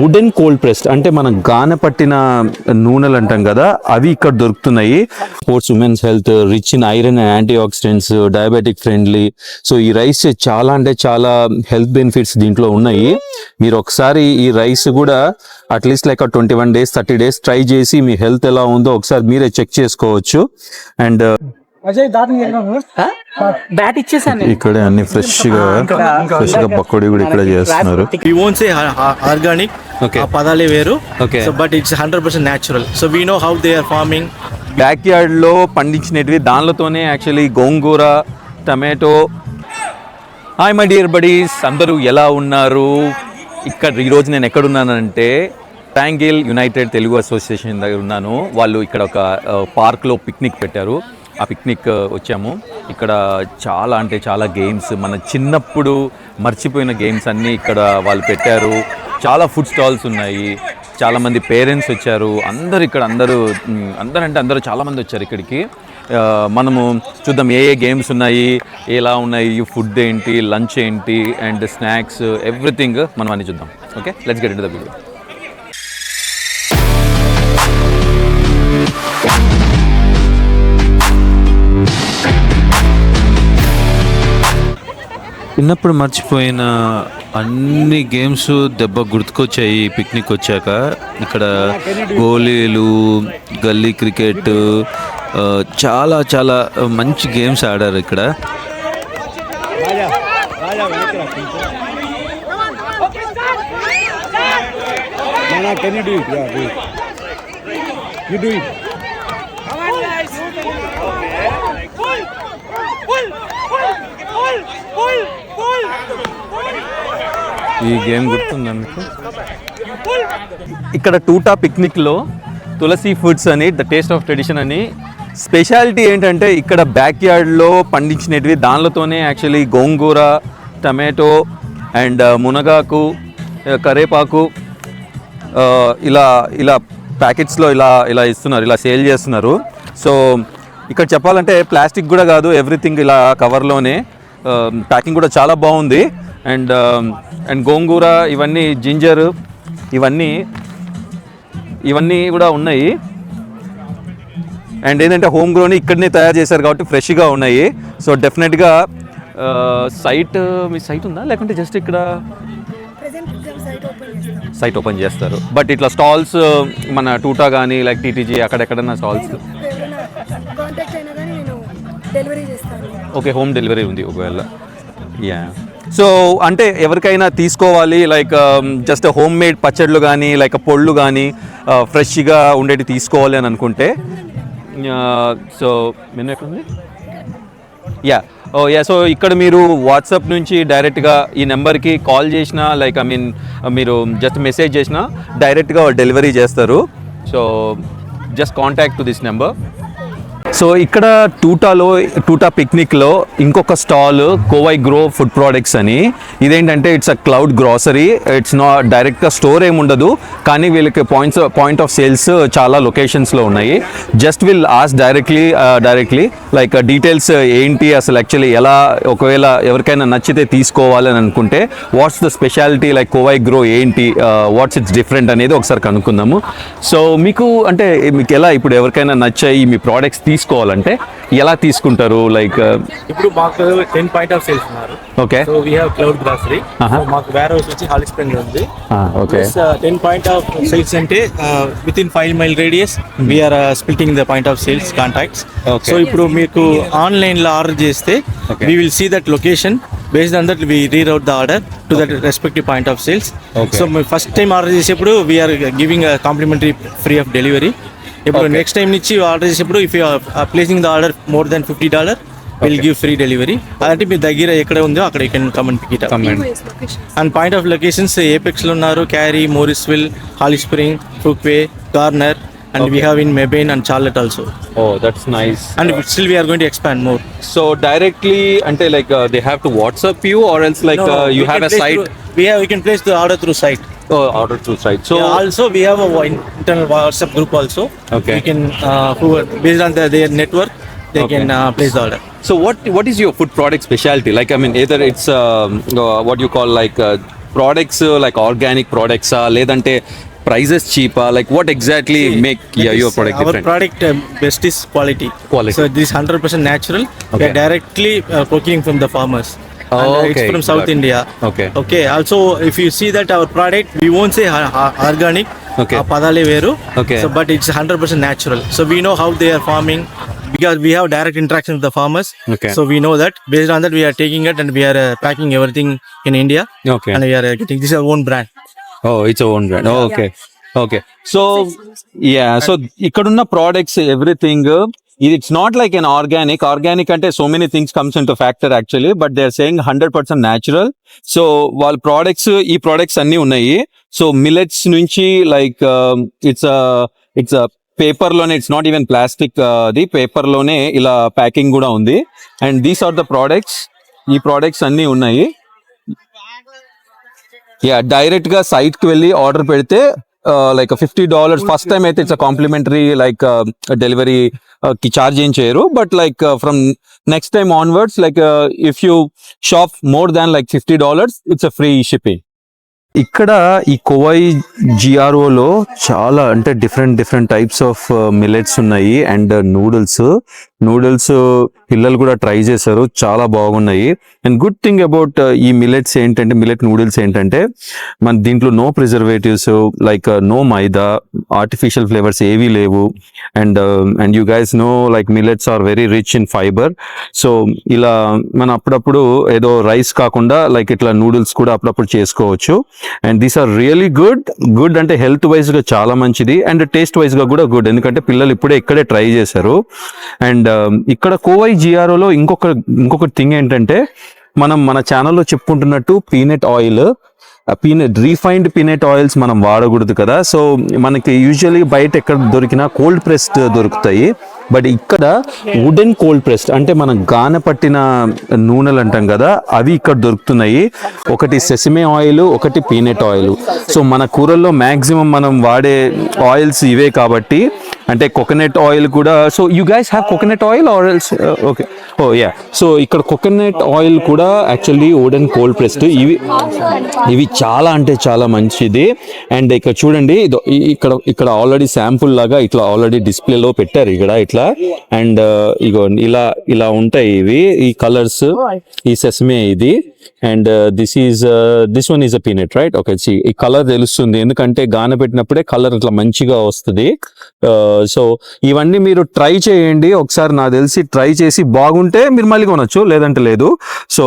Wooden cold pressed. అంటే మనం గాన పట్టిన నూనెలు అంటాం కదా అవి ఇక్కడ దొరుకుతున్నాయి. Sports women's health rich in iron and antioxidants diabetic friendly so ఈ రైస్ చాలా అంటే చాలా హెల్త్ బెనిఫిట్స్ దీంట్లో ఉన్నాయి. మీరు ఒకసారి ఈ రైస్ కూడా at least like twenty one days thirty days try చేసి మీ హెల్త్ ఎలా ఉందో ఒకసారి మీరే చెక్ చేసుకోవచ్చు. అండ్ బ్యాట్ ఇచ్చేసాను నేను. ఇక్కడే అన్ని ఫ్రెష్గా ఫ్రెష్గా పకోడీ కూడా ఇక్కడ చేస్తున్నారు. say ha- ha- organic Okay. ఆ పదాలే వేరు. So but it's hundred percent natural so we know how they are farming back యార్డ్లో పండించినవి దానిలతోనే actually gongura tomato. Hi my dear buddies అందరూ ఎలా ఉన్నారు? ఇక్కడ ఈరోజు నేను ఎక్కడున్నానంటే ట్యాంగిల్ యునైటెడ్ తెలుగు అసోసియేషన్ దగ్గర ఉన్నాను. వాళ్ళు ఇక్కడ ఒక పార్క్లో పిక్నిక్ పెట్టారు. ఆ పిక్నిక్ వచ్చాము. ఇక్కడ చాలా అంటే చాలా గేమ్స్ మన చిన్నప్పుడు మర్చిపోయిన గేమ్స్ అన్నీ ఇక్కడ వాళ్ళు పెట్టారు. చాలా ఫుడ్ స్టాల్స్ ఉన్నాయి. చాలామంది పేరెంట్స్ వచ్చారు. అందరు ఇక్కడ అందరూ అందరంటే అందరూ అంటే అందరూ వచ్చారు ఇక్కడికి. మనము చూద్దాం ఏ ఏ గేమ్స్ ఉన్నాయి ఎలా ఉన్నాయి ఫుడ్ ఏంటి లంచ్ ఏంటి అండ్ స్నాక్స్ ఎవ్రీథింగ్ మనం అన్ని చూద్దాం. Okay let's get it the video చిన్నప్పుడు మర్చిపోయిన అన్ని గేమ్స్ దెబ్బ గుర్తుకొచ్చాయి పిక్నిక్ వచ్చాక ఇక్కడ గోళీలు గల్లీ క్రికెట్ చాలా చాలా మంచి గేమ్స్ ఆడారు ఇక్కడ కెన్ యూ డూ ఈ గేమ్ గుర్తుందా మీకు? ఇక్కడ టూటా పిక్నిక్లో తులసి ఫుడ్స్ అని ద టేస్ట్ ఆఫ్ ట్రెడిషన్ అని స్పెషాలిటీ ఏంటంటే ఇక్కడ బ్యాక్ యార్డ్లో పండించినవి దానిలతోనే యాక్చువల్లీ గోంగూర టమాటో అండ్ uh, మునగాకు uh, కరేపాకు uh, ఇలా ఇలా ప్యాకెట్స్లో ఇలా ఇలా ఇస్తున్నారు ఇలా సేల్ చేస్తున్నారు. సో ఇక్కడ చెప్పాలంటే ప్లాస్టిక్ కూడా కాదు ఎవ్రీథింగ్ ఇలా కవర్లోనే. ప్యాకింగ్ కూడా చాలా బాగుంది. అండ్ అండ్ గోంగూర ఇవన్నీ జింజర్ ఇవన్నీ ఇవన్నీ కూడా ఉన్నాయి. అండ్ ఏంటంటే హోమ్ గ్రోని ఇక్కడనే తయారు చేశారు కాబట్టి ఫ్రెష్గా ఉన్నాయి. సో డెఫినెట్గా సైట్ మీ సైట్ ఉందా? లేకుంటే జస్ట్ ఇక్కడ సైట్ ఓపెన్ చేస్తారు. బట్ ఇట్లా స్టాల్స్ మన టూటా కానీ like TTG అక్కడెక్కడన్నా stalls delivery okay home delivery ఉంది ఒకవేళ. యా సో అంటే ఎవరికైనా తీసుకోవాలి లైక్ జస్ట్ హోమ్ మేడ్ పచ్చళ్ళు కానీ లైక్ పొళ్ళు కానీ ఫ్రెష్గా uh, ఉండేటి తీసుకోవాలి అని అనుకుంటే uh, సో మెను ఎక్కడుంది? యా ఓ యా సో ఇక్కడ మీరు వాట్సాప్ నుంచి డైరెక్ట్గా ఈ నెంబర్కి కాల్ చేసినా లైక్ ఐ మీన్ మీరు జస్ట్ మెసేజ్ చేసినా డైరెక్ట్గా డెలివరీ చేస్తారు. So just contact to this number so ఇక్కడ టూటాలో టూటా పిక్నిక్లో ఇంకొక stall Kovai grow food products అని. ఇదేంటంటే it's a cloud grocery it's నా డైరెక్ట్గా స్టోర్ ఏమి ఉండదు. కానీ వీళ్ళకి పాయింట్స్ పాయింట్ ఆఫ్ సేల్స్ చాలా లొకేషన్స్లో ఉన్నాయి. Just will us directly directly like details ఏంటి అసలు యాక్చువల్లీ ఎలా ఒకవేళ ఎవరికైనా నచ్చితే తీసుకోవాలని అనుకుంటే what's the speciality like Kovai grow ఏంటి వాట్స్ ఇట్స్ డిఫరెంట్ అనేది ఒకసారి కనుక్కుందాము. సో మీకు అంటే మీకు ఎలా ఇప్పుడు ఎవరికైనా నచ్చాయి మీ ప్రోడక్ట్స్ తీసుకోవాలంటే ఎలా తీసుకుంటారు? లైక్ ఇప్పుడు మాకు టెన్ పాయింట్ ఆఫ్ సేల్స్ ఉన్నారు. Okay so we have cloud grocery. మాకు వేర్ హౌస్ వచ్చి హాల్ స్ప్రింగ్ ఉంది. Okay ten point of sales అంటే within five mile radius we're splitting the point of sales contacts. So ఇప్పుడు మీకు ఆన్లైన్లో order చేస్తే. We will see that location based on that we reroute the order to that respective point of sales. So first time order చేసేప్పుడు we're giving complimentary free of delivery ఇప్పుడు. Next time నుంచి order చేసేప్పుడు if you placing the order more than fifty dollar will give free delivery అదంటే మీ దగ్గర ఎక్కడ ఉందో అక్కడ you can come and pick and point of locations ఏపెక్స్లో ఉన్నారు Cary Morrisville Holly Spring Fuquay corner and we have in Mebane and Charlotte also oh that's nice and still we're going to expand more so directly అంటే like they have to WhatsApp you are else like you have a site we have we can place the order through site. Oh, order through site. So yeah, also we have a internal WhatsApp group also. Okay. You can uh, who are based on the, their network, they okay. can uh, place the order. So what what is your food product specialty? Like I mean, either it's um, uh, what you call like uh, products uh, like organic products, uh, ledante prices cheaper like what exactly See, make yeah, your product our different? product um, best is quality quality so this 100% natural okay. we are directly uh, procuring from the farmers Oh, and, uh, okay. It's from South Got it. India. Okay. Okay. Also, if you see that our product, we won't say ha- ha- organic. Okay. Uh, padale veru. Okay. So, but it's 100% natural. So we know how they are farming because we have direct interaction with the farmers. Okay. So we know that. Based on that, we are taking it and we are uh, packing everything in India. Okay And we are uh, getting this is our own brand. Oh it's own brand okay okay so yeah so ఇక్కడున్న products everything ఇది it's not like an organic organic అంటే so many things comes into factor actually but they are saying hundred percent natural so వాళ్ళ products ఈ products అన్నీ ఉన్నాయి. So millets నుంచి like it's it's పేపర్లోనే it's not even plastic అది పేపర్లోనే ఇలా ప్యాకింగ్ కూడా ఉంది. And these are the products ఈ ప్రోడక్ట్స్ అన్నీ ఉన్నాయి. యా డైరెక్ట్గా సైట్కి వెళ్ళి ఆర్డర్ పెడితే like fifty dollars first time అయితే ఇట్స్ కాంప్లిమెంటరీ లైక్ డెలివరీ కి చార్జ్ ఏం చేయరు but like from next time onwards like if you shop more than like fifty dollars it's free shipping ఇక్కడ ఈ కోవై జిఆర్ఓలో చాలా అంటే different different types of millets ఉన్నాయి అండ్ నూడిల్స్ నూడిల్స్ పిల్లలు కూడా ట్రై చేశారు. చాలా బాగున్నాయి. అండ్ గుడ్ థింగ్ అబౌట్ ఈ మిలెట్స్ ఏంటంటే మిలెట్ నూడిల్స్ ఏంటంటే మన దీంట్లో no preservatives like no maida artificial flavours ఏవీ లేవు. And and you guys know like millets are very rich in fibre so ఇలా మన అప్పుడప్పుడు ఏదో రైస్ కాకుండా లైక్ ఇట్లా నూడిల్స్ కూడా అప్పుడప్పుడు చేసుకోవచ్చు. And these are really good good అంటే హెల్త్ వైజ్గా చాలా మంచిది. అండ్ టేస్ట్ వైజ్గా కూడా గుడ్ ఎందుకంటే పిల్లలు ఇప్పుడే ఇక్కడే ట్రై చేశారు. అండ్ Um, ఇక్కడ కోవై జిఆర్ఓలో ఇంకొక ఇంకొక థింగ్ ఏంటంటే మనం మన ఛానల్లో చెప్పుకుంటున్నట్టు peanut oil peanut refined peanut oils మనం వాడకూడదు కదా. సో మనకి యూజువల్లీ బయట ఎక్కడ దొరికినా కోల్డ్ ప్రెస్డ్ దొరుకుతాయి. బట్ ఇక్కడ వుడెన్ కోల్డ్ ప్రెస్డ్ అంటే మనం గాన పట్టిన నూనెలు అంటాం కదా అవి ఇక్కడ దొరుకుతున్నాయి. ఒకటి సెసిమే ఆయిల్ ఒకటి పీనట్ ఆయిల్ సో మన కూరల్లో మ్యాక్సిమం మనం వాడే ఆయిల్స్ ఇవే కాబట్టి అంటే కోకోనట్ ఆయిల్ కూడా so you guys have coconut oil or else okay oh yeah so ఇక్కడ కోకోనట్ ఆయిల్ కూడా యాక్చువల్లీ ఓడెన్ కోల్డ్ ప్రెస్డ్ ఇవి ఇవి చాలా అంటే చాలా మంచిది. అండ్ ఇక్కడ చూడండి ఇక్కడ ఇక్కడ ఆల్రెడీ శాంపుల్ లాగా ఇట్లా ఆల్రెడీ డిస్ప్లేలో పెట్టారు. ఇక్కడ ఇట్లా అండ్ uh, ఇగో ఇలా ఇలా ఉంటాయి ఇవి. ఈ కలర్స్ ఈ సెస్మే ఇది. And this is this one is a peanut right okay ఈ కలర్ తెలుస్తుంది. ఎందుకంటే గాన పెట్టినప్పుడే కలర్ ఇట్లా మంచిగా వస్తుంది. సో uh, ఇవన్నీ మీరు ట్రై చేయండి. ఒకసారి నాకు తెలిసి ట్రై చేసి బాగుంటే మీరు మళ్ళీ కొనొచ్చు లేదంటే లేదు. So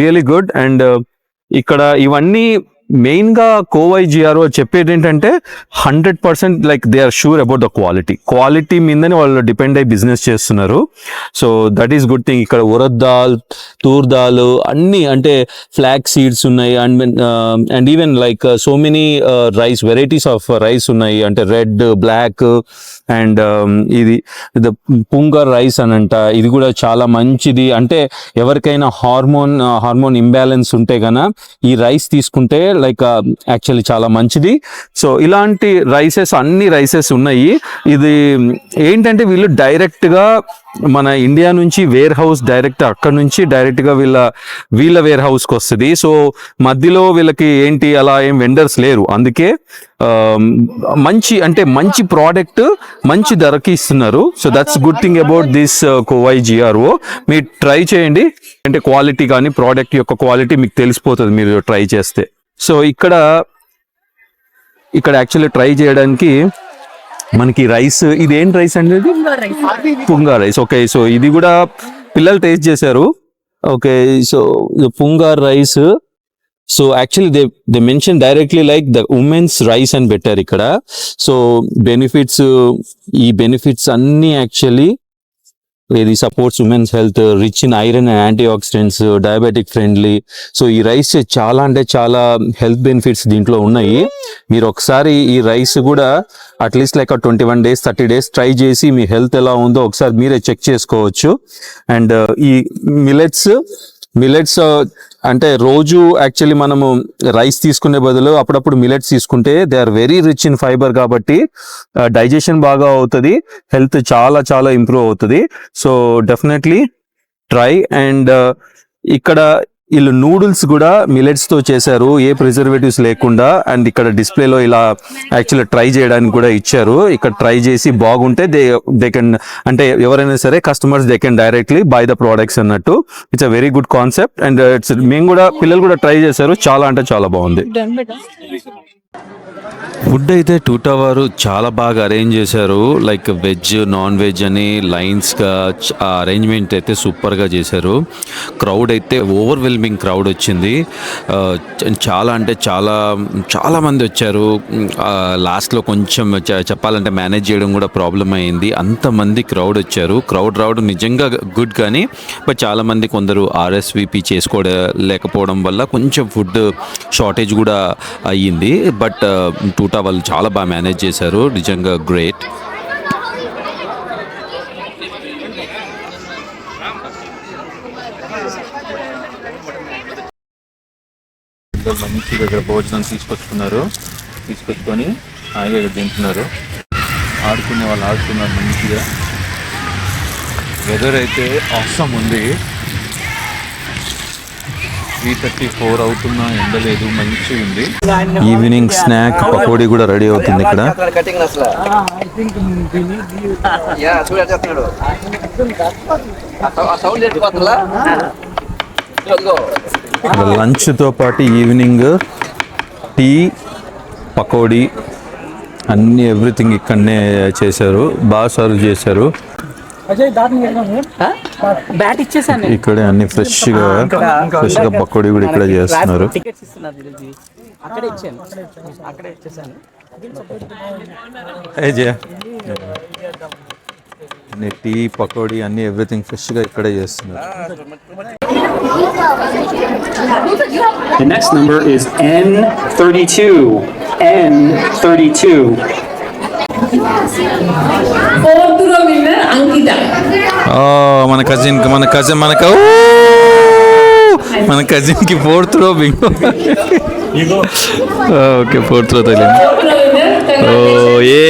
really good and uh, ఇక్కడ ఇవన్నీ మెయిన్గా కోవై జిఆర్ఓ చెప్పేది ఏంటంటే hundred percent like they are sure about the quality quality మీదనే వాళ్ళు డిపెండ్ అయ్యి బిజినెస్ చేస్తున్నారు. So that is good thing ఇక్కడ ఉరద్ దాల్ తూర్ దాల్ అన్ని అంటే ఫ్లాక్ సీడ్స్ ఉన్నాయి. And and even like so many rice varieties of rice ఉన్నాయి. అంటే రెడ్ బ్లాక్ అండ్ ఇది ఇది పుంగర్ రైస్ అని అంట ఇది కూడా చాలా మంచిది. అంటే ఎవరికైనా హార్మోన్ హార్మోన్ ఇంబ్యాలెన్స్ ఉంటే గన ఈ రైస్ తీసుకుంటే లైక్ యాక్చువల్లీ చాలా మంచిది. సో ఇలాంటి రైసెస్ అన్ని రైసెస్ ఉన్నాయి. ఇది ఏంటంటే వీళ్ళు డైరెక్ట్గా మన ఇండియా నుంచి వేర్ హౌస్ డైరెక్ట్ అక్కడ నుంచి డైరెక్ట్గా వీళ్ళ వీళ్ళ వేర్ హౌస్కి వస్తుంది. సో మధ్యలో వీళ్ళకి ఏంటి అలా ఏం వెండర్స్ లేరు. అందుకే మంచి అంటే మంచి ప్రోడక్ట్ మంచి ధరకి ఇస్తున్నారు. So that's good thing about this Kovai GRO మీరు ట్రై చేయండి. అంటే క్వాలిటీ కానీ ప్రోడక్ట్ యొక్క క్వాలిటీ మీకు తెలిసిపోతుంది మీరు ట్రై చేస్తే. సో ఇక్కడ ఇక్కడ యాక్చువల్లీ ట్రై చేయడానికి మనకి రైస్ ఇది ఏం రైస్ అండి పుంగా రైస్ ఓకే సో ఇది కూడా పిల్లలు టేస్ట్ చేశారు. Okay so Poongar rice so actually they they mention directly like the women's rice అని పెట్టారు ఇక్కడ. సో బెనిఫిట్స్ ఈ బెనిఫిట్స్ అన్ని యాక్చువల్లీ ఇది supports women's health rich in iron and antioxidants diabetic friendly so ఈ రైస్ చాలా అంటే చాలా హెల్త్ బెనిఫిట్స్ దీంట్లో ఉన్నాయి. మీరు ఒకసారి ఈ రైస్ కూడా at least like twenty one days thirty days try చేసి మీ హెల్త్ ఎలా ఉందో ఒకసారి మీరే చెక్ చేసుకోవచ్చు. అండ్ uh, ఈ మిలెట్స్ మిలెట్స్ అంటే రోజు యాక్చువల్లీ మనము రైస్ తీసుకునే బదులు అప్పుడప్పుడు మిలెట్స్ తీసుకుంటే they are very rich in fibre కాబట్టి డైజెషన్ బాగా అవుతుంది హెల్త్ చాలా చాలా ఇంప్రూవ్ అవుతుంది. సో డెఫినెట్లీ ట్రై అండ్ ఇక్కడ వీళ్ళు నూడిల్స్ కూడా మిలెట్స్తో చేశారు ఏ ప్రిజర్వేటివ్స్ లేకుండా. అండ్ ఇక్కడ డిస్ప్లేలో ఇలా యాక్చువల్లీ ట్రై చేయడానికి కూడా ఇచ్చారు. ఇక్కడ ట్రై చేసి బాగుంటే దే దే కెన్ అంటే ఎవరైనా సరే customers they can directly buy the products అన్నట్టు. It's a very good concept and it's మేము కూడా పిల్లలు కూడా ట్రై చేశారు. చాలా అంటే చాలా బాగుంది. ఫుడ్ అయితే టూటా వారు చాలా బాగా అరేంజ్ చేశారు. లైక్ వెజ్ నాన్ వెజ్ అని లైన్స్గా ఆ అరేంజ్మెంట్ అయితే సూపర్గా చేశారు. క్రౌడ్ అయితే ఓవర్వెల్మింగ్ క్రౌడ్ వచ్చింది. చాలా అంటే చాలా చాలామంది వచ్చారు. లాస్ట్లో కొంచెం చెప్పాలంటే మేనేజ్ చేయడం కూడా ప్రాబ్లం అయింది. అంతమంది క్రౌడ్ వచ్చారు. క్రౌడ్ రావడం నిజంగా గుడ్ కానీ బట్ చాలామంది కొందరు ఆర్ఎస్విపి చేసుకోవడం లేకపోవడం వల్ల కొంచెం ఫుడ్ షార్టేజ్ కూడా అయ్యింది. బట్ టూటా వాళ్ళు చాలా బాగా మేనేజ్ చేశారు. నిజంగా గ్రేట్. మంచిగా ఇక్కడ భోజనం తీసుకొచ్చుకున్నారు. తీసుకొచ్చుకొని హాయిగా ఇక్కడ తింటున్నారు. ఆడుకునే వాళ్ళు ఆడుతున్నారు మంచిగా. వెదర్ అయితే అవసరం ఉంది. త్రీ థర్టీ ఫోర్ అవుతున్నా ఎండలేదు మంచిగా ఉంది. ఈవినింగ్ స్నాక్ పకోడీ కూడా రెడీ అవుతుంది ఇక్కడ లంచ్తో పాటు ఈవినింగ్ టీ పకోడీ అన్ని ఎవ్రీథింగ్ ఇక్కడనే చేశారు. బాగా సర్వ్ చేశారు. బ్యాట్ ఇచ్చేసాను నేను. ఇక్కడే అన్ని ఫ్రెష్గా ఫ్రెష్గా పకోడీ కూడా ఇక్కడ చేస్తున్నారు టికెట్స్ ఇస్తున్నారు. అక్కడే ఇచ్చాను అక్కడే ఇచ్చేసాను ఏ జయ అన్ని టీ పకోడీ అన్ని ఎవ్రీథింగ్ ఫ్రెష్గా ఇక్కడే చేస్తున్నారు The next number is N32. N32. Fourth winner Ankita మన కజిన్ మన కజిన్ మనకు మన కజిన్కి fourth row bingo okay fourth row తెలియదు ఓ ఏ!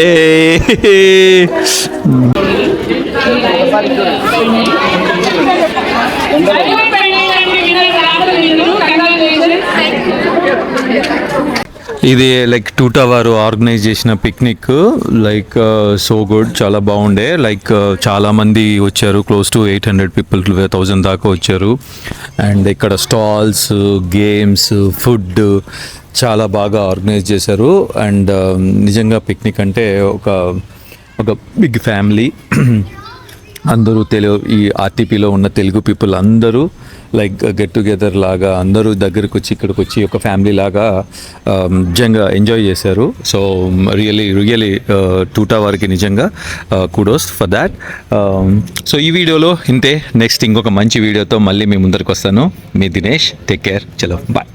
ఇది లైక్ టూటా వారు ఆర్గనైజ్ చేసిన పిక్నిక్ లైక్ సో గుడ్ చాలా బాగుండే. లైక్ uh, చాలా మంది వచ్చారు close to eight hundred people thousand దాకా వచ్చారు. అండ్ ఇక్కడ స్టాల్స్ గేమ్స్ ఫుడ్ చాలా బాగా ఆర్గనైజ్ చేశారు. అండ్ um, నిజంగా పిక్నిక్ అంటే ఒక ఒక బిగ్ ఫ్యామిలీ అందరూ తెలుగు ఈ ఆర్టీపీలో ఉన్న తెలుగు పీపుల్ అందరూ లైక్ గెట్ టుగెదర్ లాగా అందరూ దగ్గరకు వచ్చి ఇక్కడికి వచ్చి ఒక ఫ్యామిలీ లాగా నిజంగా ఎంజాయ్ చేశారు. సో రియలీ రియలీ టూటా వారికి నిజంగా కూడోస్ ఫర్ దాట్ సో ఈ వీడియోలో ఇంతే. నెక్స్ట్ ఇంకొక మంచి వీడియోతో మళ్ళీ మీ ముందరికి వస్తాను మీ దినేష్ టేక్ కేర్ చలో బాయ్